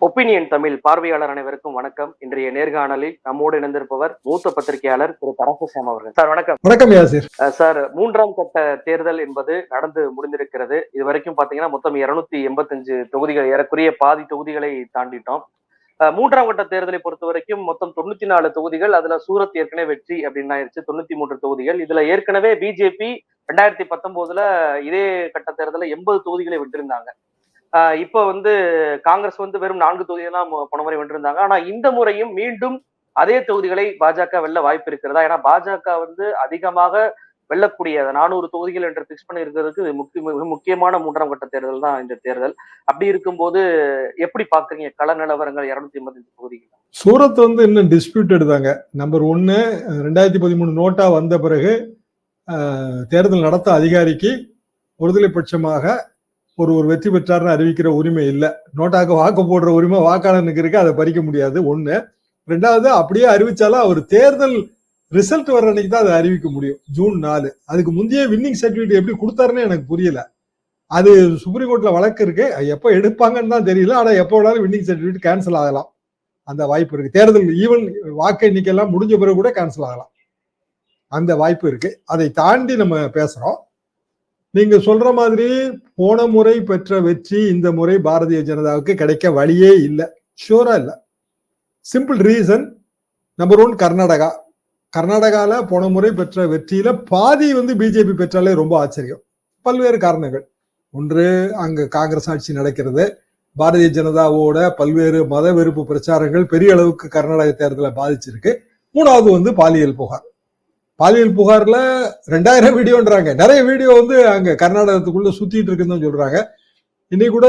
Opinion Tamil பார்வையாளர் அனைவருக்கும் வணக்கம். இன்றைய நேர்காணலில் நம்மோடு இணைந்திருப்பவர் மூத்த பத்திரிகையாளர் திரு பரமசிவம் அவர்கள். சார் வணக்கம். வணக்கம் யாசிர். சார் மூன்றாம் கட்ட தேர்தல் என்பது நடந்து முடிந்திருக்கிறது. இது வரைக்கும் பாத்தீங்கன்னா மொத்தம் இருநூத்தி எண்பத்தஞ்சு தொகுதிகள் ஏறக்குறைய பாதி தொகுதிகளை தாண்டிட்டோம். மூன்றாம் கட்ட தேர்தலை பொறுத்த வரைக்கும் மொத்தம் தொண்ணூத்தி நாலு தொகுதிகள் அதுல சூரத் ஏற்கனவே வெற்றி அப்படின்னு ஆயிருச்சு. தொண்ணூத்தி மூன்று தொகுதிகள். இதுல ஏற்கனவே பிஜேபி ரெண்டாயிரத்தி பத்தொன்பதுல இதே கட்ட தேர்தலில் எண்பது தொகுதிகளை விட்டிருந்தாங்க. ஆஹ் இப்போ வந்து காங்கிரஸ் வந்து வெறும் நான்கு தொகுதிகள் தான் போன முறை வென்றிருந்தாங்க. ஆனா இந்த முறையும் மீண்டும் அதே தொகுதிகளை பாஜக வெல்ல வாய்ப்பு இருக்கிறதா? ஏன்னா பாஜக வந்து அதிகமாக வெல்லக்கூடிய நானூறு தொகுதிகள் என்று பிக்ஸ் பண்ணி இருக்கிறதுக்கு இது முக்கிய மிக முக்கியமான மூன்றாம் கட்ட தேர்தல் தான் இந்த தேர்தல். அப்படி இருக்கும்போது எப்படி பாக்குறீங்க கள நிலவரங்கள் இருநூத்தி ஐம்பத்தஞ்சு தொகுதிகள். சூரத் வந்து இன்னும் டிஸ்பியூட்டட் தாங்க. நம்பர் ஒன்னு ரெண்டாயிரத்தி பதிமூணு நோட்டா வந்த பிறகு தேர்தல் நடத்த அதிகாரிக்கு ஒருதலை பட்சமாக ஒரு ஒரு வெற்றி பெற்றார்னு அறிவிக்கிற உரிமை இல்லை. நோட்டாக்கு வாக்கு போடுற உரிமை வாக்காளனுக்கு இருக்கு அதை பறிக்க முடியாது. ஒண்ணு. ரெண்டாவது அப்படியே அறிவிச்சாலும் அவர் தேர்தல் ரிசல்ட் வர்ற அன்னைக்கு தான் அதை அறிவிக்க முடியும். ஜூன் நாலு. அதுக்கு முந்தைய வின்னிங் சர்டிபிகேட் எப்படி கொடுத்தாருன்னு எனக்கு புரியல. அது சுப்ரீம் கோர்ட்ல வழக்கு இருக்கு. அது எப்போ எடுப்பாங்கன்னு தான் தெரியல. ஆனா எப்போ வேணாலும் வின்னிங் சர்டிபிகேட் கேன்சல் ஆகலாம். அந்த வாய்ப்பு இருக்கு. தேர்தல் ஈவன் வாக்கு எண்ணிக்கையெல்லாம் முடிஞ்ச பிறகு கூட கேன்சல் ஆகலாம். அந்த வாய்ப்பு இருக்கு. அதை தாண்டி நம்ம பேசுறோம். நீங்க சொல்ற மாதிரி போன முறை பெற்ற வெற்றி இந்த முறை பாரதிய ஜனதாவுக்கு கிடைக்க வழியே இல்லை. ஷூரா இல்லை. Simple reason number one Karnataka. கர்நாடகாவில் போன முறை பெற்ற வெற்றியில பாதி வந்து பிஜேபி பெற்றாலே ரொம்ப ஆச்சரியம். பல்வேறு காரணங்கள். ஒன்று அங்கு காங்கிரஸ் ஆட்சி நடக்கிறது. பாரதிய ஜனதாவோட பல்வேறு மத வெறுப்பு பிரச்சாரங்கள் பெரிய அளவுக்கு கர்நாடக தேர்தலை பாதிச்சிருக்கு. மூணாவது வந்து பாலியல் புகார். பாலியல் புகார்ல ரெண்டாயிரம் வீடியோன்றாங்க. நிறைய வீடியோ வந்து அங்க கர்நாடகத்துக்குள்ள சுத்திட்டு இருக்குன்னு சொல்றாங்க. இன்னைக்கு கூட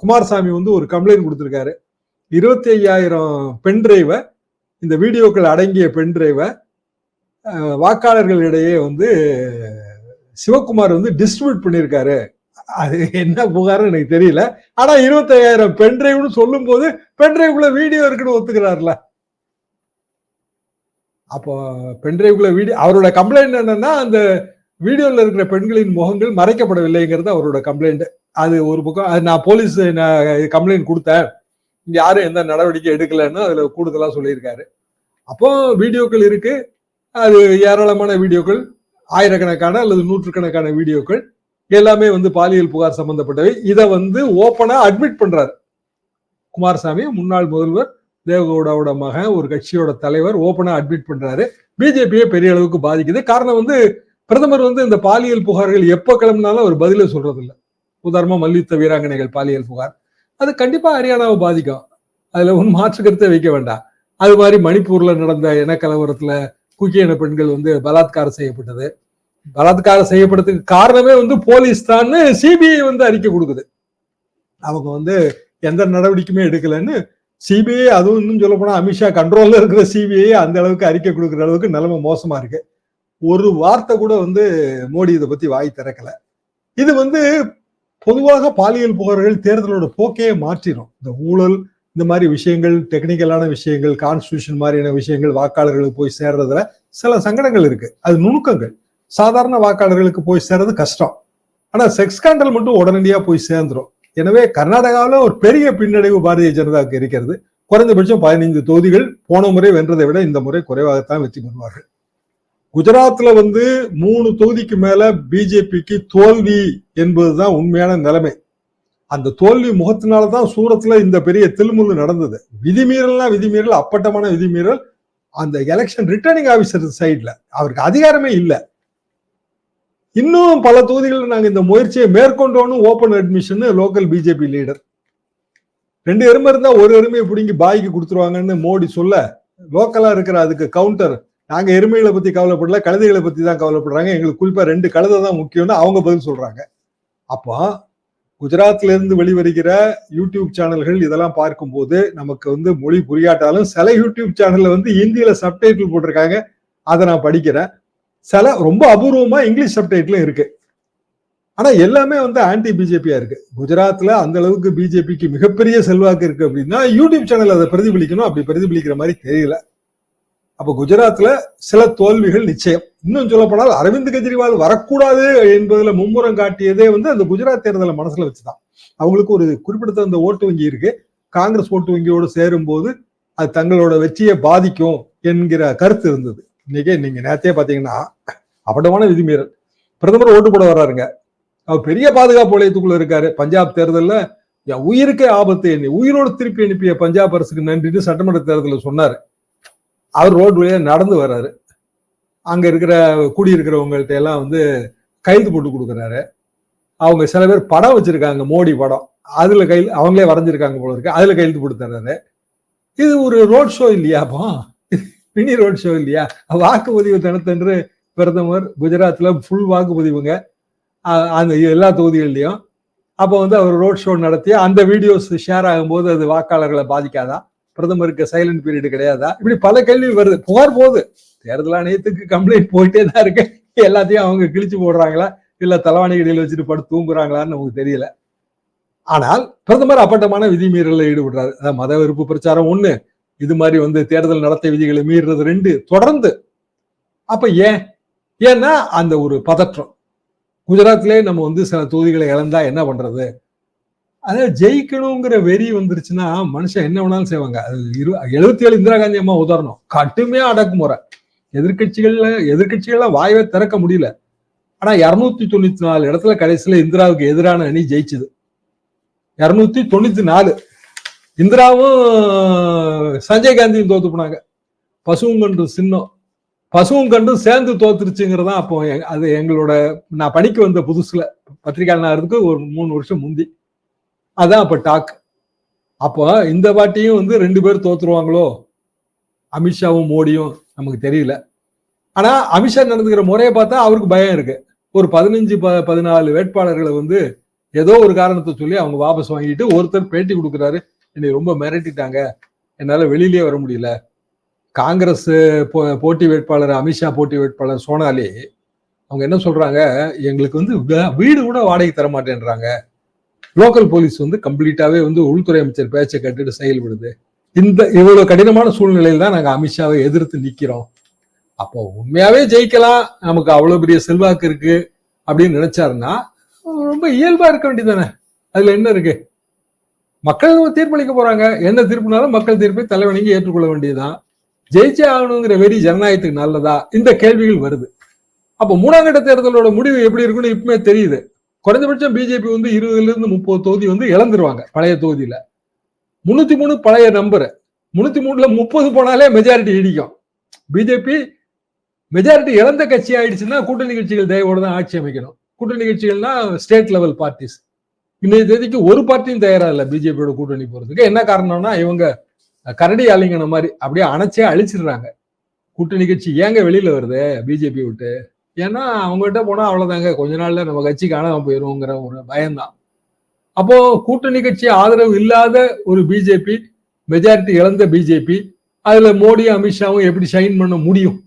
குமாரசாமி வந்து ஒரு கம்ப்ளைண்ட் கொடுத்துருக்காரு. இருபத்தி ஐயாயிரம் பென் டிரைவை இந்த வீடியோக்கள் அடங்கிய பென் டிரைவை வாக்காளர்களிடையே வந்து சிவகுமார் வந்து டிஸ்ட்ரிபியூட் பண்ணியிருக்காரு. அது என்ன புகார்னு எனக்கு தெரியல. ஆனா இருபத்தையாயிரம் பென் டிரைவ்னு சொல்லும் போது பென் டிரைவ்ல வீடியோ இருக்குன்னு ஒத்துக்கிறாருல. அப்போ பென் வீடியோ அவரோட கம்ப்ளைண்ட் என்னன்னா அந்த வீடியோவில் இருக்கிற பெண்களின் முகங்கள் மறைக்கப்படவில்லைங்கிறது அவரோட கம்ப்ளைண்ட் அது ஒரு பக்கம் அது நான் போலீஸ் கம்ப்ளைண்ட் கொடுத்தேன். யாரும் எந்த நடவடிக்கை எடுக்கலைன்னு அதில் கூடுதலாக சொல்லியிருக்காரு. அப்போ வீடியோக்கள் இருக்கு. அது ஏராளமான வீடியோக்கள் ஆயிரக்கணக்கான அல்லது நூற்றுக்கணக்கான வீடியோக்கள். எல்லாமே வந்து பாலியல் புகார் சம்பந்தப்பட்டவை. இதை வந்து ஓப்பனாக அட்மிட் பண்றாரு. குமாரசாமி முன்னாள் முதல்வர் தேவகவுடாவோட மகன் ஒரு கட்சியோட தலைவர் ஓப்பனா அட்மிட் பண்றாரு. பிஜேபியை பெரிய அளவுக்கு பாதிக்குது. காரணம் வந்து பிரதமர் வந்து இந்த பாலியல் புகார்கள் எப்போ கிளம்பினாலும் அவர் பதிலை சொல்றது உதாரணமாக உதாரணமா மல்யுத்த வீராங்கனைகள் பாலியல் புகார். அது கண்டிப்பா ஹரியானாவை பாதிக்கும். அதுல ஒன்றும் மாற்று கருத்தை வைக்க வேண்டாம். அது மாதிரி மணிப்பூர்ல நடந்த இனக்கலவரத்துல குக்கிய இன பெண்கள் வந்து பலாத்காரம் செய்யப்பட்டது. பலாத்காரம் செய்யப்பட்டதுக்கு காரணமே வந்து போலீஸ் தான் சிபிஐ வந்து அறிக்கை கொடுக்குது. அவங்க வந்து எந்த நடவடிக்கையுமே எடுக்கலைன்னு சிபிஐ அதுவும் இன்னும் சொல்ல போனா அமித்ஷா கண்ட்ரோல்ல இருக்கிற சிபிஐ அந்த அளவுக்கு அறிக்கை கொடுக்குற அளவுக்கு நிலைமை மோசமா இருக்கு. ஒரு வார்த்தை கூட வந்து மோடி இதை பத்தி வாய் திறக்கல. இது வந்து பொதுவாக பாலியல் புகார்கள் தேர்தலோட போக்கையே மாற்றிடும் இந்த ஊழல் இந்த மாதிரி விஷயங்கள் டெக்னிக்கலான விஷயங்கள் கான்ஸ்டியூஷன் மாதிரியான விஷயங்கள் வாக்காளர்களுக்கு போய் சேர்றதுல சில சங்கடங்கள் இருக்கு. அது நுணுக்கங்கள். சாதாரண வாக்காளர்களுக்கு போய் சேர்றது கஷ்டம். ஆனா செக்ஸ் ஸ்கேண்டல் மட்டும் உடனடியா போய் சேர்ந்துடும் எனவே கர்நாடகாவில் ஒரு பெரிய பின்னடைவு பாரதிய ஜனதாவுக்கு இருக்கிறது. குறைந்தபட்சம் பதினைந்து தொகுதிகள் போன முறை வென்றதை விட இந்த முறை குறைவாகத்தான் வெற்றி பெறுவார்கள். குஜராத்ல வந்து மூணு தொகுதிக்கு மேல பிஜேபிக்கு தோல்வி என்பதுதான் உண்மையான நிலைமை. அந்த தோல்வி முகத்தினாலதான் சூரத்தில் இந்த பெரிய தில்முல்லு நடந்தது. விதிமீறல்னா விதிமீறல் அப்பட்டமான விதிமீறல் அந்த எலெக்ஷன் ரிட்டர்னிங் ஆஃபீஸர் சைட்ல அவருக்கு அதிகாரமே இல்லை. இன்னும் பல தொகுதிகளில் நாங்கள் இந்த முயற்சியை மேற்கொண்டோன்னு open admission local BJP leader ரெண்டு எருமை இருந்தால் ஒரு எருமையை பிடிங்கி பாய்க்கு கொடுத்துருவாங்கன்னு மோடி சொல்ல லோக்கலாக இருக்கிற அதுக்கு கவுண்டர் நாங்கள் எருமைகளை பற்றி கவலைப்படல கழுதைகளை பற்றி தான் கவலைப்படுறாங்க. எங்களுக்கு குறிப்பாக ரெண்டு கழுதை தான் முக்கியம்னு அவங்க பதில் சொல்கிறாங்க அப்போ குஜராத்லேருந்து வெளிவருகிற யூடியூப் சேனல்கள் இதெல்லாம் பார்க்கும்போது நமக்கு வந்து மொழி புரியாட்டாலும் சில யூடியூப் சேனலில் வந்து இந்தியில் சப்டைட்டில் போட்டிருக்காங்க. அதை நான் படிக்கிறேன். சில ரொம்ப அபூர்வமா இங்கிலீஷ் சப்டைட்டிலும் இருக்கு. ஆனா எல்லாமே வந்து ஆன்டி பிஜேபியா இருக்கு. குஜராத்ல அந்த அளவுக்கு பிஜேபிக்கு மிகப்பெரிய செல்வாக்கு இருக்கு அப்படின்னா யூடியூப் சேனல் அதை பிரதிபலிக்கணும். அப்படி பிரதிபலிக்கிற மாதிரி தெரியல. அப்ப குஜராத்ல சில தோல்விகள் நிச்சயம். இன்னும் சொல்ல போனால் அரவிந்த் கெஜ்ரிவால் வரக்கூடாது என்பதுல மும்முரம் காட்டியதே வந்து அந்த குஜராத் தேர்தலை மனசுல வச்சுதான். அவங்களுக்கு ஒரு குறிப்பிடத்தகுந்த ஓட்டு வங்கி இருக்கு. காங்கிரஸ் ஓட்டு வங்கியோடு சேரும்போது அது தங்களோட வெற்றியை பாதிக்கும் என்கிற கருத்து இருந்தது. இன்னைக்கு நீங்க நேரத்தையே பாத்தீங்கன்னா அப்படமான விதிமீறல். பிரதமர் ஓட்டு போட வர்றாருங்க. அவர் பெரிய பாதுகாப்பு வளையத்துக்குள்ள இருக்காரு. பஞ்சாப் தேர்தலில் என் உயிருக்கே ஆபத்து என்னை உயிரோடு திருப்பி அனுப்பிய பஞ்சாப் அரசுக்கு நன்றின்னு சட்டமன்ற தேர்தலில் சொன்னாரு. அவர் ரோடு வழியா நடந்து வர்றாரு. அங்க இருக்கிற குடியிருக்கிறவங்கள்ட்ட எல்லாம் வந்து கைது போட்டு கொடுக்குறாரு. அவங்க சில பேர் படம் வச்சிருக்காங்க மோடி படம். அதுல கையில் அவங்களே வரைஞ்சிருக்காங்க போல இருக்கு. அதுல கையெழுத்து தர்றாரு. இது ஒரு ரோட் ஷோ இல்லையாப்பா மினி ரோட் ஷோ இல்லையா? வாக்குப்பதிவு தினத்தன்று பிரதமர் குஜராத்ல ஃபுல் வாக்குப்பதிவுங்க. அந்த எல்லா தொகுதிகள்லையும். அப்போ வந்து அவர் ரோட் ஷோ நடத்தி அந்த வீடியோஸ் ஷேர் ஆகும்போது அது வாக்காளர்களை பாதிக்காதா? பிரதமருக்கு சைலண்ட் பீரியட் கிடையாதா? இப்படி பல கேள்வி வருது. புகார் போகுது. தேர்தல் ஆணையத்துக்கு கம்ப்ளைண்ட் போயிட்டே தான் இருக்கு. எல்லாத்தையும் அவங்க கிழிச்சு போடுறாங்களா? இல்ல தலைவாணி இடையில வச்சுட்டு படுத்து தூங்குறாங்களான்னு நமக்கு தெரியல. ஆனால் பிரதமர் அப்பட்டமான விதிமீறலில் ஈடுபடுறாரு. மத வெறுப்பு பிரச்சாரம் ஒண்ணு. இது மாதிரி வந்து தேர்தல் நடத்தை விதிகளை மீறுறது ரெண்டு தொடர்ந்து. அப்ப ஏன்? ஏன்னா அந்த ஒரு பதற்றம். குஜராத்லயே நம்ம வந்து சில தொகுதிகளை இழந்தா என்ன பண்றது? அதாவது ஜெயிக்கணுங்கிற வெறி வந்துருச்சுன்னா மனுஷன் என்ன வேணாலும் செய்வாங்க. அது இரு எழுபத்தி ஏழு இந்திரா காந்தி அம்மா உதாரணம். கட்டுமையா அடக்குமுறை எதிர்கட்சிகள்ல எதிர்கட்சிகள்ல வாயவே திறக்க முடியல. ஆனா இருநூத்தி தொண்ணூத்தி நாலு இடத்துல கடைசியில இந்திராவுக்கு எதிரான அணி ஜெயிச்சுது. இருநூத்தி தொண்ணூத்தி நாலு. இந்திராவும் சஞ்சய் காந்தியும் தோத்து போனாங்க. பசுவும் கண்டு சின்னம். பசுவும் கண்டும் சேர்ந்து தோத்துருச்சுங்கிறதான் அப்போ எ- அது எங்களோட நான் படிக்க வந்த புதுசுல பத்திரிகையாளருக்கு ஒரு மூணு வருஷம் முந்தி. அதான் அப்ப டாக் அப்போ இந்த வாட்டியும் வந்து ரெண்டு பேர் தோத்துருவாங்களோ? அமித்ஷாவும் மோடியும் நமக்கு தெரியல. ஆனா அமித்ஷா நடந்துக்கிற முறையை பார்த்தா அவருக்கு பயம் இருக்கு. ஒரு பதினஞ்சு ப பதினாலு வேட்பாளர்களை வந்து ஏதோ ஒரு காரணத்தை சொல்லி அவங்க வாபஸ் வாங்கிட்டு ஒருத்தர் பேட்டி கொடுக்குறாரு. என்னை ரொம்ப மிரட்டிட்டாங்க. என்னால் வெளியிலேயே வர முடியல. காங்கிரஸ் போ- போட்டி வேட்பாளர் அமித்ஷா போட்டி வேட்பாளர் சோனாலி அவங்க என்ன சொல்றாங்க? எங்களுக்கு வந்து வே- வீடு கூட வாடகை தர மாட்டேன்றாங்க லோக்கல் போலீஸ் வந்து கம்ப்ளீட்டாவே வந்து உள்துறை அமைச்சர் பேச்சை கட்டுட்டு செயல்படுது. இந்த இவ்வளவு கடினமான சூழ்நிலையில் தான் நாங்கள் அமித்ஷாவை எதிர்த்து நிற்கிறோம் அப்போ உண்மையாவே ஜெயிக்கலாம். நமக்கு அவ்வளோ பெரிய செல்வாக்கு இருக்கு அப்படின்னு நினைச்சாருன்னா ரொம்ப இயல்பா இருக்க வேண்டியதானே அதுல என்ன இருக்கு? மக்கள் தீர்ப்பளிக்க போறாங்க. என்ன தீர்ப்புனாலும் மக்கள் தீர்ப்பை தலைவணங்கி ஏற்றுக்கொள்ள வேண்டியதுதான். ஜெயிச்சே ஆகணுங்கிற வெறி ஜனநாயகத்துக்கு நல்லதா? இந்த கேள்விகள் வருது. அப்போ மூணாம் கட்ட தேர்தலோட முடிவு எப்படி இருக்குன்னு இப்பவுமே தெரியுது. குறைந்தபட்சம் பிஜேபி வந்து இருபதுல இருந்து முப்பது தொகுதி வந்து இழந்துருவாங்க பழைய தொகுதியில. முன்னூத்தி மூணு பழைய நம்பர். முன்னூத்தி மூணுல முப்பது போனாலே மெஜாரிட்டி இடிக்கும். பிஜேபி மெஜாரிட்டி இழந்த கட்சி ஆயிடுச்சுன்னா கூட்டணி கட்சிகள் தயவோடு தான் ஆட்சி அமைக்கணும். கூட்டணி கட்சிகள்னா ஸ்டேட் லெவல் பார்ட்டிஸ் இன்னைய தேதிக்கு ஒரு பார்ட்டியும் தயாரா இல்லை பிஜேபியோட கூட்டணி போறதுக்கு. என்ன காரணம்னா இவங்க கரடி ஆலிங்கன மாதிரி அப்படியே அணைச்சே அழிச்சிடுறாங்க. கூட்டணி கட்சி ஏங்க வெளியில வருது பிஜேபி விட்டு? ஏன்னா அவங்ககிட்ட போனா அவ்வளவுதாங்க. கொஞ்ச நாள்ல நம்ம கட்சி காணாம போயிருவோங்கிற ஒரு பயம்தான். அப்போ கூட்டணி கட்சி ஆதரவு இல்லாத ஒரு பிஜேபி மெஜாரிட்டி இழந்த பிஜேபி அதுல மோடி அமித்ஷாவும் எப்படி ஷைன் பண்ண முடியும்?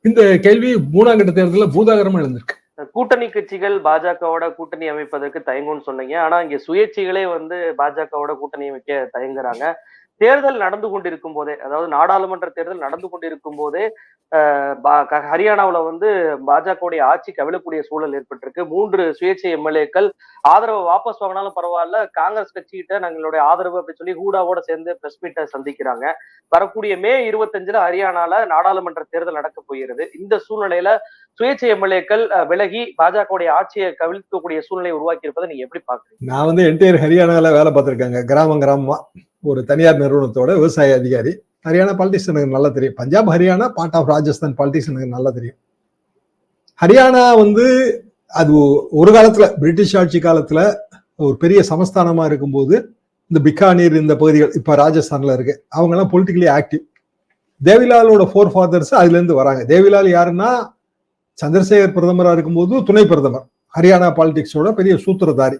இந்த கேள்வி மூணாம் கட்ட தேர்தலில் பூதாகரமா எழுந்திருக்கு. கூட்டணி கட்சிகள் பாஜகவோட கூட்டணி அமைப்பதற்கு தயங்கும்னு சொன்னீங்க. ஆனா இங்க சுயேட்சைகளே வந்து பாஜகவோட கூட்டணி அமைக்க தயங்குறாங்க. தேர்தல் நடந்து கொண்டிருக்கும் போதே அதாவது நாடாளுமன்ற தேர்தல் நடந்து கொண்டிருக்கும் போதே ஹரியானாவில் பா- க- வந்து பாஜகவுடைய ஆட்சி கவிழக்கூடிய சூழல் ஏற்பட்டிருக்கு. மூன்று சுயேட்சை எம்எல்ஏக்கள் ஆதரவை வாபஸ் வாங்கினாலும் பரவாயில்ல காங்கிரஸ் கட்சிகிட்ட நாங்களுடைய ஆதரவு அப்படின்னு சொல்லி ஹூடாவோட சேர்ந்து பிரஸ் மீட்டை சந்திக்கிறாங்க. வரக்கூடிய மே இருபத்தஞ்சுல ஹரியானால நாடாளுமன்ற தேர்தல் நடக்க போகிறது. இந்த சூழ்நிலையில சுயேட்சை எம்எல்ஏக்கள் விலகி பாஜகவுடைய ஆட்சியை கவிழ்க்கக்கூடிய சூழ்நிலை உருவாக்கி இருப்பதை நீங்க எப்படி பாக்குறீங்க நான் வந்து என்டையர் ஹரியானால வேலை பார்த்திருக்காங்க. கிராமம் கிராமமா. ஒரு தனியார் நிறுவனத்தோட விவசாய அதிகாரி. ஹரியானா பாலிடிக்ஸ் எனக்கு நல்லா தெரியும். Punjab Haryana part of Rajasthan politics எனக்கு நல்லா தெரியும். ஹரியானா வந்து அது ஒரு காலத்துல பிரிட்டிஷ் ஆட்சி காலத்துல ஒரு பெரிய சமஸ்தானமா இருக்கும்போது இந்த பிக்கானீர் இந்த பகுதிகள் இப்ப ராஜஸ்தான்ல இருக்கு. அவங்க எல்லாம் பொலிட்டிக்கலி ஆக்டிவ் தேவிலாலோட ஃபோர் ஃபாதர்ஸ் அதுல இருந்து வராங்க. தேவிலால் யாருன்னா சந்திரசேகர் பிரதமராக இருக்கும்போது துணை பிரதமர். ஹரியானா பாலிடிக்ஸோட பெரிய சூத்திரதாரி.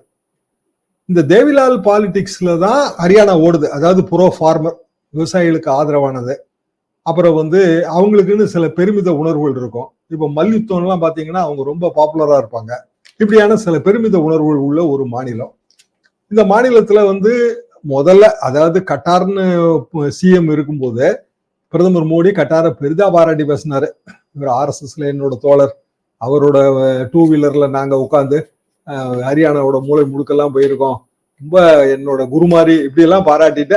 இந்த தேவிலால் பாலிடிக்ஸ்ல தான் ஹரியானா ஓடுது. அதாவது புரோ ஃபார்மர் விவசாயிகளுக்கு ஆதரவானது. அப்புறம் வந்து அவங்களுக்குன்னு சில பெருமித உணர்வுகள் இருக்கும். இப்போ மல்யுத்தம்லாம் பார்த்தீங்கன்னா அவங்க ரொம்ப பாப்புலராக இருப்பாங்க. இப்படியான சில பெருமித உணர்வுகள் உள்ள ஒரு மாநிலம். இந்த மாநிலத்தில் வந்து முதல்ல அதாவது கட்டார்னு சிஎம் இருக்கும்போது பிரதமர் மோடி கட்டாரை பெரிதா பாராட்டி பேசினாரு. இவர் ஆர்எஸ்எஸ்ல என்னோட தோழர். அவரோட டூ வீலர்ல நாங்கள் உட்காந்து ஹரியானாவோட மூளை முழுக்கெல்லாம் போயிருக்கோம். ரொம்ப என்னோட குருமாரி இப்படியெல்லாம் பாராட்டிட்டு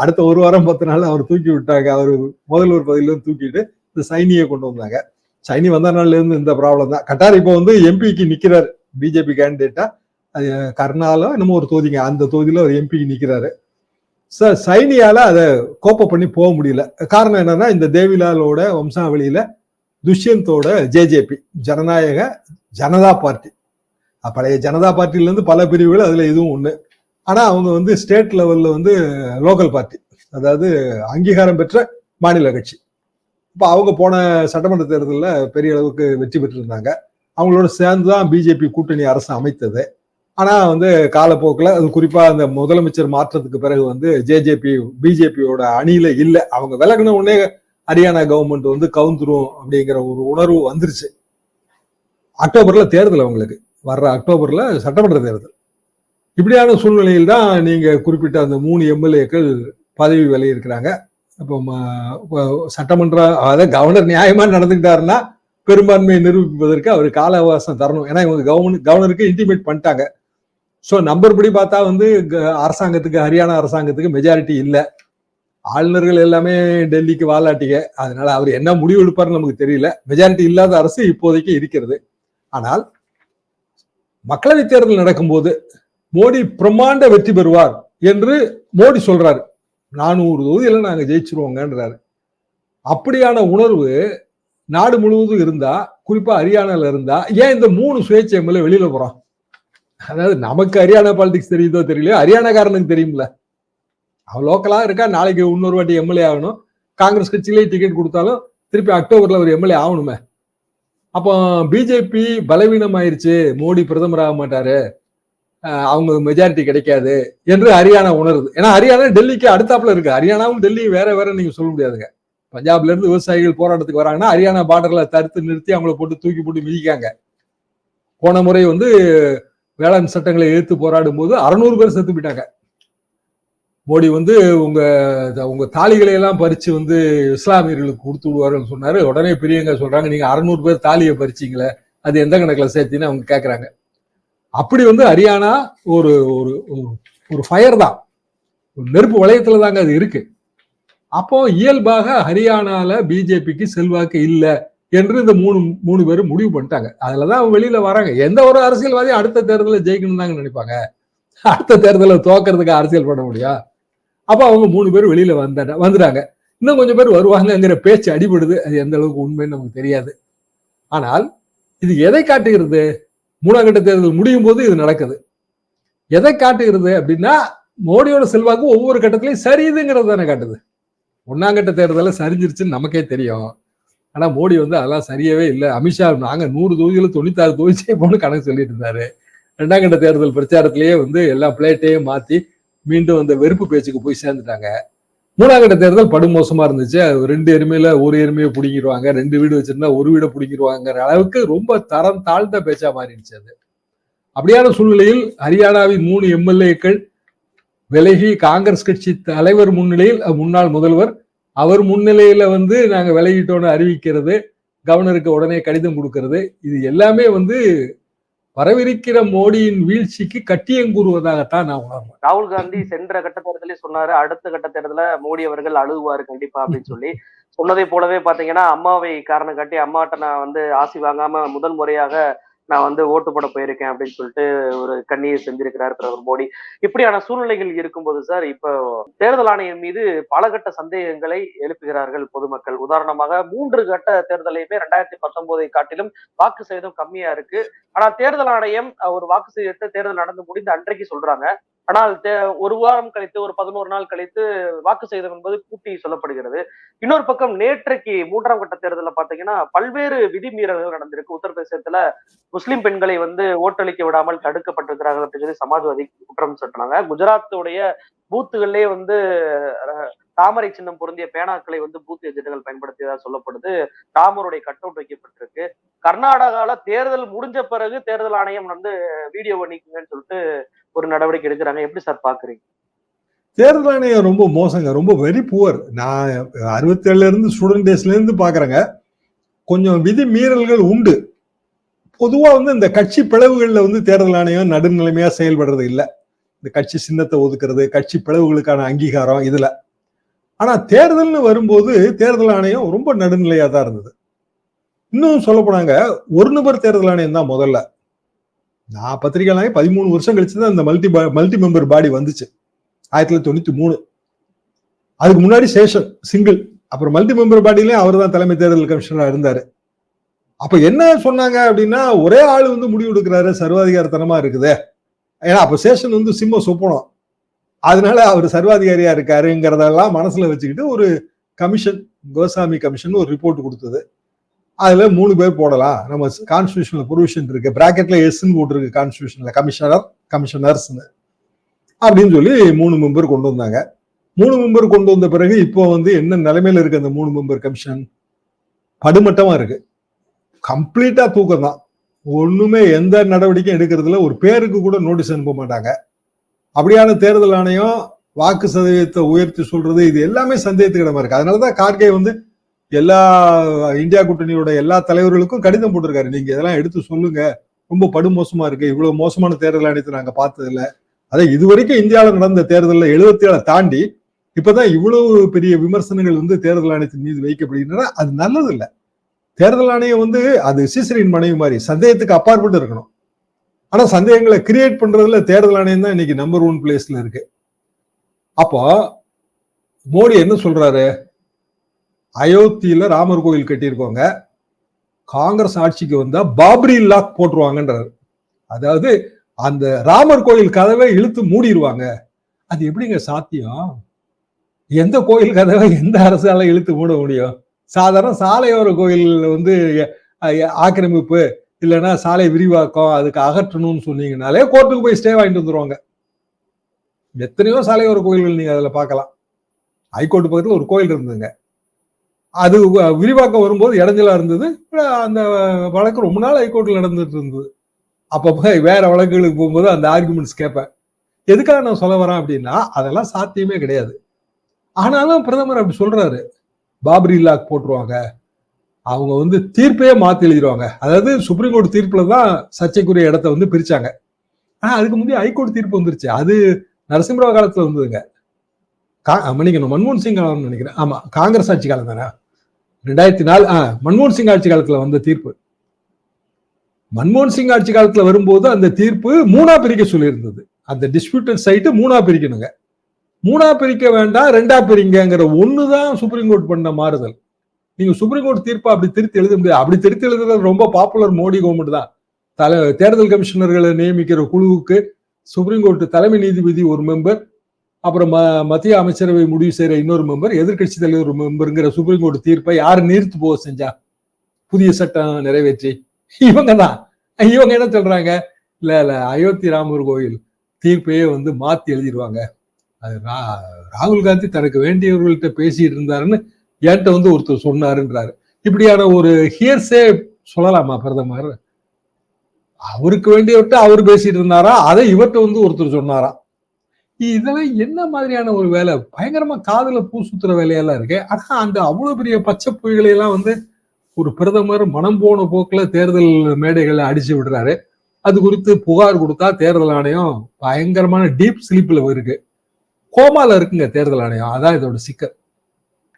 அடுத்த ஒரு வாரம் பத்து நாள் அவர் தூக்கி விட்டாங்க. அவர் முதல்வர் பதவியில தூக்கிட்டு இந்த சைனியை கொண்டு வந்தாங்க. சைனி வந்த நாள்லேருந்து இந்த ப்ராப்ளம் தான். கட்டார் இப்போ வந்து எம்பிக்கு நிற்கிறார் பிஜேபி கேண்டிடேட்டா அது கர்னாலோ என்னமோ ஒரு தொகுதிங்க. அந்த தொகுதியில் ஒரு எம்பிக்கு நிற்கிறாரு சார் சைனியால அதை கோப்ப பண்ணி போக முடியல. காரணம் என்னன்னா இந்த தேவிலாலோட வம்சாவளியில துஷ்யந்தோட ஜேஜேபி ஜனநாயக ஜனதா பார்ட்டி. பழைய ஜனதா பார்ட்டிலேருந்து பல பிரிவுகள் அதில் இதுவும் ஒன்று ஆனால் அவங்க வந்து ஸ்டேட் லெவலில் வந்து லோக்கல் பார்ட்டி. அதாவது அங்கீகாரம் பெற்ற மாநில கட்சி. இப்போ அவங்க போன சட்டமன்ற தேர்தலில் பெரிய அளவுக்கு வெற்றி பெற்றிருந்தாங்க. அவங்களோட சேர்ந்து தான் பிஜேபி கூட்டணி அரசு அமைத்தது. ஆனால் வந்து காலப்போக்கில் அது குறிப்பாக அந்த முதலமைச்சர் மாற்றத்துக்கு பிறகு வந்து ஜேஜேபி பிஜேபியோட அணியில் இல்லை. அவங்க விலகின உடனே ஹரியானா கவர்மெண்ட் வந்து கவுந்துரும் அப்படிங்கிற ஒரு உணர்வு வந்துருச்சு. அக்டோபர்ல தேர்தல் அவங்களுக்கு. வர்ற அக்டோபர்ல சட்டமன்ற தேர்தல். இப்படியான சூழ்நிலையில் தான் நீங்க குறிப்பிட்ட அந்த மூணு எம்எல்ஏக்கள் பதவி விலையிருக்கிறாங்க இப்போ ம- சட்டமன்ற அதாவது கவர்னர் நியாயமா நடந்துக்கிட்டாருன்னா பெரும்பான்மையை நிரூபிப்பதற்கு அவர் கால அவகாசம் தரணும். ஏன்னா இவங்க கவர்னர் கவர்னருக்கு இன்டிமேட் பண்ணிட்டாங்க. ஸோ நம்பர் படி பார்த்தா வந்து க- அரசாங்கத்துக்கு ஹரியானா அரசாங்கத்துக்கு மெஜாரிட்டி இல்லை. ஆளுநர்கள் எல்லாமே டெல்லிக்கு வாலாட்டிக. அதனால அவர் என்ன முடிவு எடுப்பாருன்னு நமக்கு தெரியல. மெஜாரிட்டி இல்லாத அரசு இப்போதைக்கு இருக்கிறது. ஆனால் மக்களவை தேர்தல் நடக்கும்போது மோடி பிரம்மாண்ட வெற்றி பெறுவார் என்று மோடி சொல்றாரு. நானூறு தொகுதியில நாங்க ஜெயிச்சிருவோங்கன்றாரு. அப்படியான உணர்வு நாடு முழுவதும் இருந்தா குறிப்பா ஹரியானால இருந்தா ஏன் இந்த மூணு சுயேட்சை எம்எல்ஏ வெளியில போறோம் அதாவது நமக்கு ஹரியானா பாலிடிக்ஸ் தெரியுதோ தெரியலையோ ஹரியானாக்காரனுக்கு தெரியும்ல. அவன் லோக்கலாக இருக்கா? நாளைக்கு இன்னொரு வாட்டி எம்எல்ஏ ஆகணும். காங்கிரஸ் கட்சியிலே டிக்கெட் கொடுத்தாலும் திருப்பி அக்டோபரில் ஒரு எம்எல்ஏ ஆகணுமே. அப்போ பிஜேபி பலவீனம் ஆயிடுச்சு மோடி பிரதமர் ஆக மாட்டாரு. அவங்க மெஜாரிட்டி கிடைக்காது என்று ஹரியானா உணருது. ஏன்னா ஹரியானா டெல்லிக்கு அடுத்தாப்புல இருக்கு. ஹரியானாவும் டெல்லி வேற வேற நீங்க சொல்ல முடியாதுங்க. பஞ்சாப்ல இருந்து விவசாயிகள் போராட்டத்துக்கு வராங்கன்னா ஹரியானா பார்டர்ல தடுத்து நிறுத்தி அவங்கள போட்டு தூக்கி போட்டு மிதிக்காங்க. போன முறை வந்து வேளாண் சட்டங்களை எதிர்த்து போராடும் போது அறுநூறு பேர் செத்து போயிட்டாங்க. மோடி வந்து உங்க உங்க தாலிகளை எல்லாம் பறிச்சு வந்து இஸ்லாமியர்களுக்கு கொடுத்து விடுவாருன்னு சொன்னாரு. உடனே பெரியவங்க சொல்றாங்க நீங்க அறுநூறு பேர் தாலியை பறிச்சிங்களே அது எந்த கணக்குல சேர்த்தின்னு அவங்க கேட்குறாங்க அப்படி வந்து ஹரியானா ஒரு ஒரு ஒரு- ஃபயர் தான். ஒரு நெருப்பு வளையத்துல தாங்க அது இருக்கு. அப்போ இயல்பாக ஹரியானால பிஜேபிக்கு செல்வாக்கு இல்லை என்று இந்த மூணு மூணு பேரும் முடிவு பண்ணிட்டாங்க. அதுலதான் அவங்க வெளியில வராங்க. எந்த ஒரு அரசியல்வாதியும் அடுத்த தேர்தலில் ஜெயிக்கணும் தாங்க நினைப்பாங்க. அடுத்த தேர்தலில் தோக்கிறதுக்கு அரசியல் பண்ண முடியும் அப்போ அவங்க மூணு பேர் வெளியில வந்த வந்துட்டாங்க. இன்னும் கொஞ்சம் பேர் வருவாங்கங்கிற பேச்சு அடிபடுது. அது எந்த அளவுக்கு உண்மைன்னு நமக்கு தெரியாது. ஆனால் இது எதை காட்டுகிறது? மூணாம் கட்ட தேர்தல் முடியும் போது இது நடக்குது. எதை காட்டுகிறது அப்படின்னா மோடியோட செல்வாக்கு ஒவ்வொரு கட்டத்திலையும் சரியுதுங்கிறது தானே காட்டுது. ஒன்னாம் கட்ட தேர்தலில் சரிஞ்சிருச்சுன்னு நமக்கே தெரியும். ஆனால் மோடி வந்து அதெல்லாம் சரியவே இல்லை. அமித்ஷா நாங்கள் நூறு தொகுதியில் தொண்ணூத்தாறு தொகுதி செய்வோம்னு கணக்கு சொல்லிட்டு இருந்தாரு. ரெண்டாம் கட்ட தேர்தல் பிரச்சாரத்திலேயே வந்து எல்லா பிளேட்டையும் மாற்றி மீண்டும் அந்த வெறுப்பு பேச்சுக்கு போய் சேர்ந்துட்டாங்க. மூணாம் கட்ட தேர்தல் படுமோசமா இருந்துச்சு. அது ரெண்டு எருமையில ஒரு எருமையை பிடிங்கிடுவாங்க. ரெண்டு வீடு வச்சிருந்தா ஒரு வீடை பிடிங்கிடுவாங்கிற அளவுக்கு ரொம்ப தரம் தாழ்ந்த பேச்சா மாறிடுச்சு அது. அப்படியான சூழ்நிலையில் ஹரியானாவின் மூணு எம்எல்ஏக்கள் விலகி காங்கிரஸ் கட்சி தலைவர் முன்னிலையில் முன்னாள் முதல்வர். அவர் முன்னிலையில வந்து நாங்க விலகிட்டோன்னு அறிவிக்கிறது கவர்னருக்கு உடனே கடிதம் கொடுக்கறது. இது எல்லாமே வந்து வரவிருக்கிற மோடியின் வீழ்ச்சிக்கு கட்டியங்கூறுவதாகத்தான் நான் உணர்றேன் ராகுல் காந்தி சென்ற கட்ட தேர்தலே சொன்னாரு அடுத்த கட்ட தேர்தல மோடி அவர்கள் அழுகுவாரு கண்டிப்பா அப்படின்னு சொல்லி. சொன்னதை போலவே பாத்தீங்கன்னா அம்மாவை காரணம் காட்டி அம்மாட்ட நான் வந்து ஆசி வாங்காம முதல் முறையாக நான் வந்து ஓட்டு போட போயிருக்கேன் அப்படின்னு சொல்லிட்டு ஒரு கண்ணீர் செஞ்சிருக்கிறார் பிரதமர் மோடி. இப்படியான சூழ்நிலைகள் இருக்கும்போது சார் இப்போ தேர்தல் ஆணையம் மீது பல கட்ட சந்தேகங்களை எழுப்புகிறார்கள் பொதுமக்கள். உதாரணமாக மூன்று கட்ட தேர்தலையுமே ரெண்டாயிரத்தி பத்தொன்பதை காட்டிலும் வாக்கு சதவீதம் கம்மியா இருக்கு. ஆனா தேர்தல் ஆணையம் ஒரு வாக்கு சதவீதத்தை தேர்தல் நடந்து முடிந்து அன்றைக்கு சொல்றாங்க. ஆனால் தே- ஒரு வாரம் கழித்து ஒரு பதினோரு நாள் கழித்து வாக்கு சதவீதம் என்பது கூட்டி சொல்லப்படுகிறது. இன்னொரு பக்கம் நேற்றைக்கு மூன்றாம் கட்ட தேர்தலில் பாத்தீங்கன்னா பல்வேறு விதிமீறல்கள் நடந்திருக்கு. உத்தரப்பிரதேசத்துல முஸ்லிம் பெண்களை வந்து ஓட்டளிக்க விடாமல் தடுக்கப்பட்டிருக்கிறார்கள் அப்படின்னு சொல்லி சமாஜ்வாதி குற்றம் சாட்டினாங்க. குஜராத்துடைய பூத்துகள்லயே வந்து தாமரை சின்னம் பொருந்திய பேனாக்களை வந்து பூத் எஜெண்டுகள் பயன்படுத்தியதா சொல்லப்படுது. ராமருடைய கட் அவுட் வைக்கப்பட்டிருக்கு. கர்நாடகால தேர்தல் முடிஞ்ச பிறகு தேர்தல் ஆணையம் வந்து வீடியோ பண்ணிக்குங்கன்னு சொல்லிட்டு ஒரு நடவடிக்கை எடுக்கிறாங்க? எப்படி சார் பாக்குறீங்க? தேர்தல் ஆணையம் ரொம்ப மோசங்க ரொம்ப வெரி புவர் நான் அறுபத்தி ஏழுல இருந்து ஸ்டூடெண்ட் டேஸ்ல இருந்து பாக்குறேங்க. கொஞ்சம் விதி மீறல்கள் உண்டு. பொதுவா வந்து இந்த கட்சி பிளவுகள்ல வந்து தேர்தல் ஆணையம் நடுநிலைமையா செயல்படுறது இல்லை. இந்த கட்சி சின்னத்தை ஒதுக்குறது கட்சி பிளவுகளுக்கான அங்கீகாரம் இதுல. ஆனா தேர்தல்னு வரும்போது தேர்தல் ஆணையம் ரொம்ப நடுநிலையா தான் இருந்தது. இன்னும் சொல்ல போனாங்க ஒரு நபர் தேர்தல் ஆணையம் தான் முதல்ல. நான் பத்திரிகைலாம் பதிமூணு வருஷம் கழிச்சு தான் இந்த மல்டி மல்டி மெம்பர் பாடி வந்துச்சு. ஆயிரத்தி தொள்ளாயிரத்தி தொண்ணூத்தி மூணு. அதுக்கு முன்னாடி சேஷன் சிங்கிள் அப்புறம் மல்டி மெம்பர் பாடியிலயும் அவர் தான் தலைமை தேர்தல் கமிஷனரா இருந்தாரு. அப்ப என்ன சொன்னாங்க அப்படின்னா ஒரே ஆள் வந்து முடிவு எடுக்கிறாரு சர்வாதிகாரத்தனமா இருக்குது. ஏன்னா அப்ப சேஷன் வந்து சிம்ம சொப்பனம். அதனால அவர் சர்வாதிகாரியா இருக்காருங்கிறதெல்லாம் மனசுல வச்சுக்கிட்டு ஒரு கமிஷன் கோசாமி கமிஷன் ஒரு ரிப்போர்ட் கொடுத்தது. அதுல மூணு பேர் போடலாம். நம்ம கான்ஸ்டியூஷன்ல ப்ரொவிஷன் இருக்கு. பிராக்கெட்ல எஸ்ன்னு போட்டிருக்கு கான்ஸ்டியூஷன்ல கமிஷனர் கமிஷனர்ஸ்னு அப்படின்னு சொல்லி மூணு மெம்பர் கொண்டு வந்தாங்க. மூணு மெம்பர் கொண்டு வந்த பிறகு இப்போ வந்து என்ன நிலைமையில இருக்கு அந்த மூணு மெம்பர் கமிஷன் படுமட்டமா இருக்கு. கம்ப்ளீட்டா தூக்கம் தான். ஒண்ணுமே எந்த நடவடிக்கையும் எடுக்கிறதுல ஒரு பேருக்கு கூட நோட்டீஸ் அனுப்ப மாட்டாங்க. அப்படியான தேர்தல் ஆணையம் வாக்கு சதவீதத்தை உயர்த்தி சொல்றது இது எல்லாமே சந்தேகத்துக்கிடமா இருக்கு. அதனாலதான் கார்கே வந்து எல்லா இந்தியா கூட்டணியோட எல்லா தலைவர்களுக்கும் கடிதம் போட்டிருக்காரு. நீங்க இதெல்லாம் எடுத்து சொல்லுங்க. ரொம்ப படுமோசமா இருக்கு. இவ்வளவு மோசமான தேர்தல் ஆணையத்தை நாங்க பார்த்தது இல்ல அதை இதுவரைக்கும் இந்தியாவில் நடந்த தேர்தலில் எழுபத்தி ஏழை தாண்டி இப்பதான் இவ்வளவு பெரிய விமர்சனங்கள் வந்து தேர்தல் ஆணையத்தின் மீது வைக்கப்படுகின்றன. அது நல்லது இல்லை தேர்தல் ஆணையம் வந்து அது சீசரின் மனைவி மாதிரி சந்தேகத்துக்கு அப்பாற்பட்டு இருக்கணும். ஆனா சந்தேகங்களை கிரியேட் பண்றதுல தேர்தல் ஆணையம் தான் இன்னைக்கு நம்பர் ஒன் பிளேஸ்ல இருக்கு. அப்போ மோடி என்ன சொல்றாரு? அயோத்தியில ராமர் கோயில் கட்டியிருக்கோங்க காங்கிரஸ் ஆட்சிக்கு வந்தா பாப்ரி லாக் போட்டுருவாங்கன்றார். அதாவது அந்த ராமர் கோயில் கதவை இழுத்து மூடிடுவாங்க அது எப்படிங்க சாத்தியம்? எந்த கோயில் கதவை எந்த அரசால இழுத்து மூட முடியும்? சாதாரண சாலையோர கோயில் வந்து ஆக்கிரமிப்பு இல்லைன்னா சாலை விரிவாக்கம் அதுக்கு அகற்றணும்னு சொன்னீங்கனாலே கோர்ட்டுக்கு போய் ஸ்டே வாங்கிட்டு வந்துருவாங்க. எத்தனையோ சாலையோர கோயில்கள் நீங்க அதுல பார்க்கலாம். ஹைகோர்ட் பக்கத்துல ஒரு கோயில் இருந்ததுங்க. அது விரிவாக்கம் வரும்போது இடைஞ்சலா இருந்தது. அந்த வழக்கு ரொம்ப நாள் ஹைகோர்ட்டில் நடந்துட்டு இருந்தது. அப்பப்போ வேற வழக்குகளுக்கு போகும்போது அந்த ஆர்குமெண்ட்ஸ் கேட்பேன். எதுக்காக நான் சொல்ல வரேன் அப்படின்னா அதெல்லாம் சாத்தியமே கிடையாது. ஆனாலும் பிரதமர் அப்படி சொல்றாரு. பாபரி லாக் போட்டுருவாங்க. அவங்க வந்து தீர்ப்பையே மாத்தி எழுதிடுவாங்க. அதாவது சுப்ரீம் கோர்ட் தீர்ப்புல தான் சர்ச்சைக்குரிய இடத்த வந்து பிரிச்சாங்க. ஆனா அதுக்கு முந்தைய ஹைகோர்ட் தீர்ப்பு வந்துருச்சு. அது நரசிம்மராவ் காலத்துல வந்ததுங்க. கா- மன்னிக்கணும். மன்மோகன் சிங் காலம்னு நினைக்கிறேன். ஆமா காங்கிரஸ் ஆட்சி காலம் தானே? ரெண்டாயிரத்தி நாலு ஆ மன்மோகன் சிங் ஆட்சி காலத்துல வந்த தீர்ப்பு. மன்மோகன் சிங் ஆட்சி காலத்துல வரும்போது அந்த தீர்ப்பு மூணா பிரிக்க சொல்லியிருந்தது. அந்த டிஸ்பியூட்டட் சைட்டு மூணா பிரிக்கணுங்க. மூணா பிரிக்க வேண்டாம் ரெண்டா பிரிங்கிற ஒன்று ஒண்ணுதான் சுப்ரீம் கோர்ட் பண்ண மாறுதல். நீங்க சுப்ரீம் கோர்ட் தீர்ப்பை அப்படி திருத்தி எழுத முடியாது. அப்படி திருத்தி எழுதுறது ரொம்ப பாப்புலர் மோடி கவர்மெண்ட் தான். தலை தேர்தல் கமிஷனர்களை நியமிக்கிற குழுவுக்கு சுப்ரீம் கோர்ட் தலைமை நீதிபதி ஒரு மெம்பர் அப்புறம் ம- மத்திய அமைச்சரவை முடிவு செய்யற இன்னொரு மெம்பர் எதிர்க்கட்சி தலைவர் மெம்பருங்கிற சுப்ரீம் கோர்ட் தீர்ப்பை யார் நீர்த்து போக செஞ்சா? புதிய சட்டம் நிறைவேற்றி. இவங்க தான் இவங்க என்ன சொல்றாங்க? இல்ல இல்ல அயோத்தி ராமர் கோயில் தீர்ப்பையே வந்து மாத்தி எழுதிடுவாங்க. அது ரா- ராகுல் காந்தி தனக்கு வேண்டியவர்கள்ட்ட பேசிட்டு இருந்தாருன்னு என்கிட்ட வந்து ஒருத்தர் சொன்னாருன்றாரு. இப்படியான ஒரு ஹியர்ஸே சொல்லலாமா பிரதமர்? அவருக்கு வேண்டியவர்கிட்ட அவர் பேசிட்டு இருந்தாரா? அதை இவர்கிட்ட வந்து ஒருத்தர் சொன்னாரா? இதெல்லாம் என்ன மாதிரியான ஒரு வேலை? பயங்கரமா காதுல பூ சுத்துற வேலையெல்லாம் இருக்கு. ஆனா அந்த அவ்வளவு பெரிய பச்சை புயல்களை எல்லாம் வந்து ஒரு பிரதமர் மனம் போன போக்குல தேர்தல் மேடைகளை அடிச்சு விடுறாரு. அது குறித்து புகார் கொடுத்தா தேர்தல் ஆணையம் பயங்கரமான டீப் ஸ்லீப்ல இருக்கு கோமால இருக்குங்க தேர்தல் ஆணையம். அதான் இதோட சிக்கல்.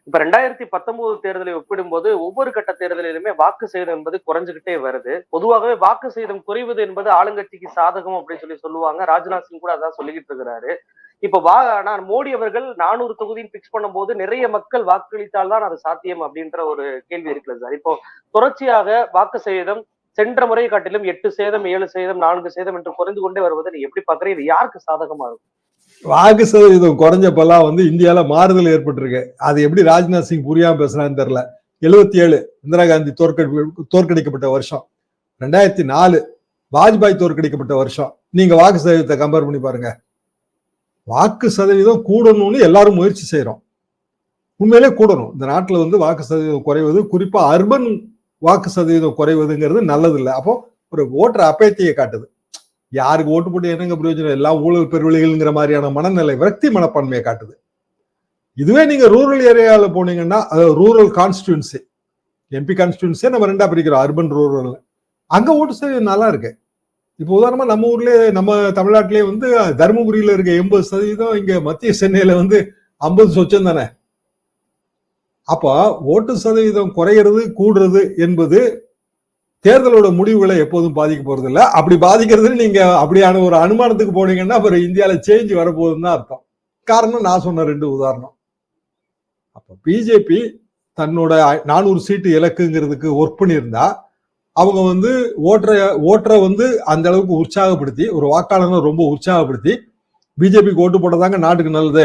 இப்ப ரெண்டாயிரத்தி பத்தொன்பது தேர்தலை ஒப்பிடும்போது ஒவ்வொரு கட்ட தேர்தலிலுமே வாக்கு சேதம் என்பது குறைஞ்சுகிட்டே வருது. பொதுவாகவே வாக்கு சேதம் குறைவது என்பது ஆளுங்கட்சிக்கு சாதகம் அப்படின்னு சொல்லி சொல்லுவாங்க. ராஜ்நாத் சிங் கூட அதான் சொல்லிக்கிட்டு இருக்கிறாரு. இப்ப வா நான் மோடி அவர்கள் நானூறு தொகுதின்னு பிக்ஸ் பண்ணும்போது நிறைய மக்கள் வாக்களித்தால் தான் அது சாத்தியம் அப்படின்ற ஒரு கேள்வி இருக்குல்ல சார். இப்போ தொடர்ச்சியாக வாக்கு சேதம் சென்ற முறை காட்டிலும் எட்டு சேதம் ஏழு சேதம் நான்கு சேதம் என்று குறைந்து கொண்டே வருவதை நீ எப்படி பாக்குறீங்க இது யாருக்கு சாதகமா இருக்கும்? வாக்கு சதவீதம் குறைஞ்சப்பெல்லாம் வந்து இந்தியால மாறுதல் ஏற்பட்டிருக்கு. அது எப்படி ராஜ்நாத் சிங் புரியாம பேசுறான்னு தெரியல. எழுபத்தி ஏழு இந்திரா காந்தி தோற்கடி தோற்கடிக்கப்பட்ட வருஷம். ரெண்டாயிரத்தி நாலு வாஜ்பாய் தோற்கடிக்கப்பட்ட வருஷம். நீங்க வாக்கு சதவீதத்தை கம்பேர் பண்ணி பாருங்க. வாக்கு சதவீதம் கூடணும்னு எல்லாரும் முயற்சி செய்யறோம் உண்மையிலே கூடணும். இந்த நாட்டில் வந்து வாக்கு சதவீதம் குறைவது குறிப்பா அர்பன் வாக்கு சதவீதம் குறைவதுங்கிறது நல்லது இல்லை அப்போ ஒரு ஓட்டர் அப்பயத்தையை காட்டுது. யாருக்கு ஓட்டு போட்டு என்னங்க பிரயோஜனம்? எல்லாம் ஊழல் பெருவழிகள்ங்கிற மாதிரியான மனநிலை விரக்தி மனப்பான்மையை காட்டுது. இதுவே நீங்க ரூரல் ஏரியாவில் போனீங்கன்னா ரூரல் கான்ஸ்டியூன்சி எம்பி கான்ஸ்டியூன்சியை நம்ம ரெண்டா பிரிக்கிறோம் அர்பன் ரூரல் அங்க ஓட்டு சதவீதம் நல்லா இருக்கு. இப்போ உதாரணமா நம்ம ஊர்லயே நம்ம தமிழ்நாட்டிலேயே வந்து தருமபுரியில இருக்க எண்பது சதவீதம் இங்க மத்திய சென்னையில வந்து ஐம்பது சொச்சம் தானே? அப்போ ஓட்டு சதவீதம் குறையிறது கூடுறது என்பது தேர்தலோட முடிவுகளை எப்போதும் பாதிக்க போறது இல்ல அப்படி பாதிக்கிறதுன்னு நீங்க அப்படியான ஒரு அனுமானத்துக்கு போனீங்கன்னா அப்புறம் இந்தியால சேஞ்ச் வரப்போகுதுன்னு தான் அர்த்தம். காரணம் நான் சொன்ன ரெண்டு உதாரணம். அப்ப பிஜேபி தன்னோட நானூறு சீட்டு இலக்குங்கிறதுக்கு ஒர்க் பண்ணியிருந்தா அவங்க வந்து ஓட்டரை ஓட்டரை வந்து அந்த அளவுக்கு உற்சாகப்படுத்தி ஒரு வாக்காளரை ரொம்ப உற்சாகப்படுத்தி பிஜேபிக்கு ஓட்டு போட்டதாங்க நாட்டுக்கு நல்லது.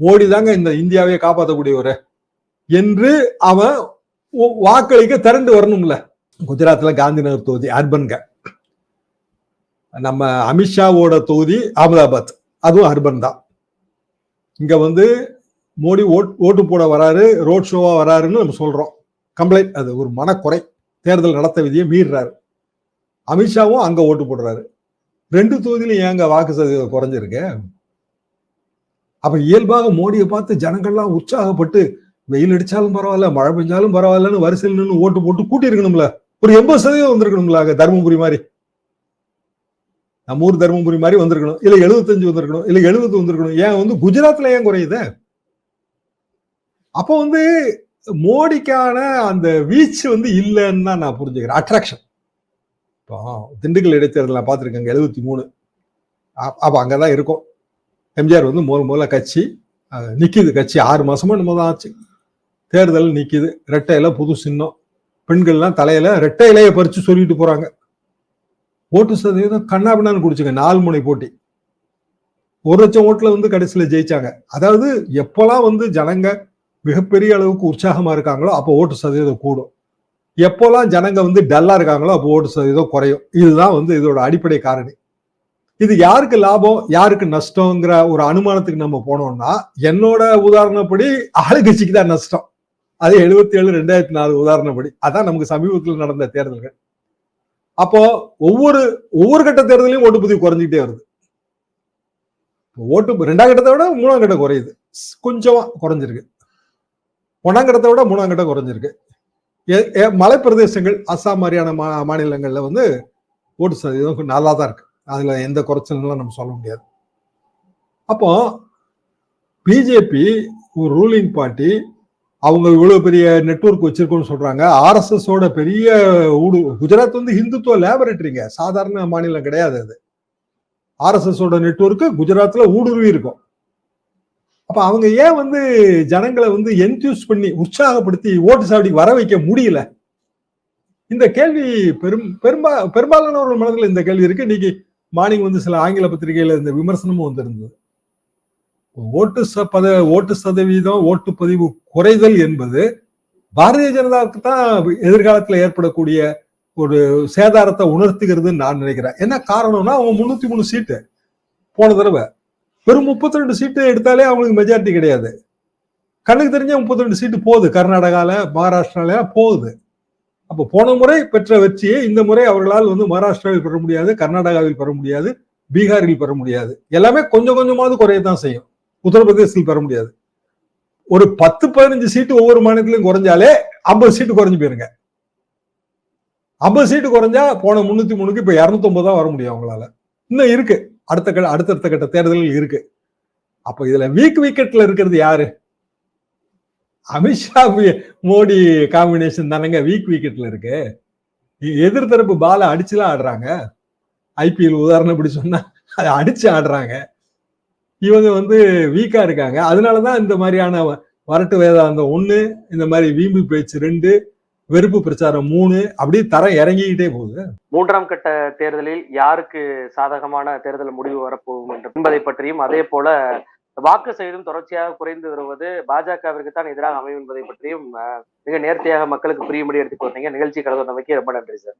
மோடி தாங்க இந்த இந்தியாவையே காப்பாற்றக்கூடியவர் என்று அவன் வாக்களிக்க திரண்டு வரணும்ல. குஜராத்தில் காந்தி நகர் தொகுதி அர்பன்க நம்ம அமித்ஷாவோட தொகுதி அகமதாபாத் அதுவும் அர்பன் தான். இங்கே வந்து மோடி ஓட் ஓட்டு போட வராரு ரோட் ஷோவாக வராருன்னு நம்ம சொல்கிறோம் கம்ப்ளைண்ட் அது ஒரு மனக்குறை. தேர்தல் நடத்த விதியை மீறுறாரு. அமித்ஷாவும் அங்கே ஓட்டு போடுறாரு. ரெண்டு தொகுதியிலும் ஏங்க வாக்கு சதவீதம் குறைஞ்சிருக்கு? அப்போ இயல்பாக மோடியை பார்த்து ஜனங்கள்லாம் உற்சாகப்பட்டு வெயில் அடிச்சாலும் பரவாயில்ல மழை பெஞ்சாலும் பரவாயில்லன்னு வரிசையில் நின்று ஓட்டு போட்டு கூட்டியிருக்கணும்ல. ஒரு எண்பது சதவீதம் வந்திருக்கணும்ல தருமபுரி மாதிரி. நம்ம ஊர் தருமபுரி மாதிரி வந்திருக்கணும். இல்ல எழுபத்தஞ்சு வந்திருக்கணும். இல்ல எழுபது வந்திருக்கணும். ஏன் வந்து குஜராத்ல ஏன் குறையுது? அப்போ வந்து மோடிக்கான அந்த வீச்சு வந்து இல்லைன்னு தான் நான் புரிஞ்சுக்கிறேன். அட்ராக்ஷன் இப்போ திண்டுக்கல் இடைத்தேர்தல் நான் பார்த்துருக்கேங்க எழுபத்தி மூணு. அப்போ அங்கே தான் இருக்கும். எம்ஜிஆர் வந்து முதல் முதல்ல கட்சி. நிற்கிது கட்சி. ஆறு மாசமா நம்ம தான் ஆச்சு. தேர்தல் நிற்கிது ரெட்டை புது சின்னம். பெண்கள்லாம் தலையில ரெட்டை இலையை பறிச்சு சொல்லிட்டு போறாங்க. ஓட்டு சதவீதம் கண்ணாபின்னான்னு குடிச்சுங்க நாலு முனை போட்டி. ஒரு லட்சம் ஓட்டுல வந்து கடைசியில ஜெயிச்சாங்க. அதாவது எப்பெல்லாம் வந்து ஜனங்க மிகப்பெரிய அளவுக்கு உற்சாகமா இருக்காங்களோ அப்போ ஓட்டு சதவீதம் கூடும். எப்போல்லாம் ஜனங்க வந்து டல்லா இருக்காங்களோ அப்போ ஓட்டு சதவீதம் குறையும். இதுதான் வந்து இதோட அடிப்படை காரணி. இது யாருக்கு லாபம் யாருக்கு நஷ்டங்கிற ஒரு அனுமானத்துக்கு நம்ம போனோம்னா என்னோட உதாரணப்படி ஆளுங்கட்சிக்கு தான் நஷ்டம். அது எழுபத்தி ஏழு ரெண்டாயிரத்தி நாலு உதாரணப்படி. அதான் நமக்கு சமீபத்தில் நடந்த தேர்தல்கள். அப்போ ஒவ்வொரு ஒவ்வொரு கட்ட தேர்தலையும் ஓட்டுப்பதிவு குறைஞ்சிக்கிட்டே வருது. ஓட்டு ரெண்டாம் கட்டத்தை விட மூணாம் கட்டம் குறையுது. கொஞ்சமா குறைஞ்சிருக்கு. ஒன்றாம் கட்டத்தை விட மூணாம் கட்டம் குறைஞ்சிருக்கு. ஏ- ஏ- மலைப்பிரதேசங்கள் அஸ்ஸாம் மாதிரியான மா மாநிலங்கள்ல வந்து ஓட்டு சதவீதம் நல்லா தான் இருக்கு. அதுல எந்த குறைச்சலும் நம்ம சொல்ல முடியாது. அப்போ பிஜேபி ஒரு ரூலிங் பார்ட்டி அவங்க இவ்வளவு பெரிய நெட்வொர்க் வச்சிருக்கோம்னு சொல்றாங்க. ஆர்எஸ்எஸோட பெரிய ஊடு குஜராத் வந்து ஹிந்துத்துவ லேபரேட்டரிங்க சாதாரண மாநிலம் கிடையாது அது. ஆர்எஸ்எஸோட நெட்ஒர்க்கு நெட்வொர்க் குஜராத்ல ஊடுருவி இருக்கும். அப்ப அவங்க ஏன் வந்து ஜனங்களை வந்து என்த்யூஸ் பண்ணி உற்சாகப்படுத்தி ஓட்டு சாவடிக்கு வர வைக்க முடியல? இந்த கேள்வி பெரும் பெரும்பா பெரும்பாலானவர்கள் மனதில் இந்த கேள்வி இருக்கு. இன்னைக்கு மார்னிங் வந்து சில ஆங்கில பத்திரிகையில இந்த விமர்சனமும் வந்திருந்தது. ஓட்டு ச- பத ஓட்டு சதவீதம் ஓட்டு பதிவு குறைதல் என்பது பாரதிய ஜனதாவுக்கு தான் எதிர்காலத்தில் ஏற்படக்கூடிய ஒரு சேதாரத்தை உணர்த்துகிறதுன்னு நான் நினைக்கிறேன். என்ன காரணம்னா அவங்க முன்னூத்தி மூணு சீட்டு போன தடவை. வெறும் முப்பத்தி ரெண்டு சீட்டு எடுத்தாலே அவங்களுக்கு மெஜாரிட்டி கிடையாது. கண்ணுக்கு தெரிஞ்ச முப்பத்தி ரெண்டு சீட்டு போகுது. கர்நாடகாவில் மகாராஷ்டிரால போகுது. அப்போ போன முறை பெற்ற வெற்றியை இந்த முறை அவர்களால் வந்து மகாராஷ்டிராவில் பெற முடியாது கர்நாடகாவில் பெற முடியாது பீகாரில் பெற முடியாது. எல்லாமே கொஞ்சம் கொஞ்சமாவது குறைய தான் செய்யும். உத்தரப்பிரதேசத்தில் பெற முடியாது. ஒரு பத்து பதினஞ்சு சீட்டு ஒவ்வொரு மாநிலத்திலும் குறைஞ்சாலே ஐம்பது சீட்டு குறைஞ்சு போயிருங்க. ஐம்பது சீட்டு குறைஞ்சா போன முன்னூத்தி மூணுக்கு இப்ப இருநூத்தி தான் வர முடியும் அவங்களால. இன்னும் இருக்கு. அடுத்த கட்ட அடுத்தடுத்த கட்ட தேர்தல்கள் இருக்கு. அப்ப இதுல வீக் விக்கெட்ல இருக்கிறது யாரு? அமித்ஷா மோடி காம்பினேஷன் தானங்க வீக் விக்கெட்ல இருக்கு. எதிர்த்தரப்பு பால அடிச்சுலாம் ஆடுறாங்க. ஐபிஎல் உதாரணம் இப்படி சொன்னா அதை அடிச்சு ஆடுறாங்க. இவங்க வந்து வீக்கா இருக்காங்க. அதனாலதான் இந்த மாதிரியான வ- வரட்டு வேதாந்தம் ஒண்ணு இந்த மாதிரி வீம்பு பேச்சு ரெண்டு வெறுப்பு பிரச்சாரம் மூணு அப்படியே தரம் இறங்கிக்கிட்டே போகுது. மூன்றாம் கட்ட தேர்தலில் யாருக்கு சாதகமான தேர்தல் முடிவு வரப்போகும் என்பதை பற்றியும் அதே போல வாக்கு செய்தும் தொடர்ச்சியாக குறைந்து வருவது பாஜகவிற்கு தான் எதிராக அமையும் என்பதை பற்றியும் மிக நேர்த்தியாக மக்களுக்கு புரியும்படி எடுத்துக் கொடுத்தீங்க நிகழ்ச்சி கலந்து நமக்கு ரொம்ப நன்றி சார்.